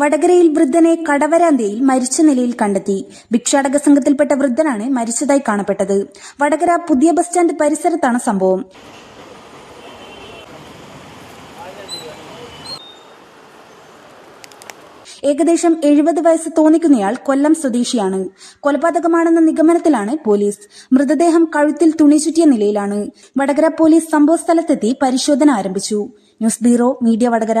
വടകരയിൽ വൃദ്ധനെ കടവരാന്തയിൽ മരിച്ച നിലയിൽ കണ്ടെത്തി. ഭിക്ഷാടക സംഘത്തിൽപ്പെട്ട വൃദ്ധനാണ് മരിച്ചതായി കാണപ്പെട്ടത്. വടകര പുതിയ ബസ് സ്റ്റാൻഡ് പരിസരത്താണ് സംഭവം. ഏകദേശം എഴുപത് വയസ്സ് തോന്നിക്കുന്നയാൾ കൊല്ലം സ്വദേശിയാണ്. കൊലപാതകമാണെന്ന നിഗമനത്തിലാണ് പോലീസ്. മൃതദേഹം കഴുത്തിൽ തുണി ചുറ്റിയ നിലയിലാണ്. വടകര പോലീസ് സംഭവസ്ഥലത്തെത്തി പരിശോധന ആരംഭിച്ചു. News bureau media Vadakara.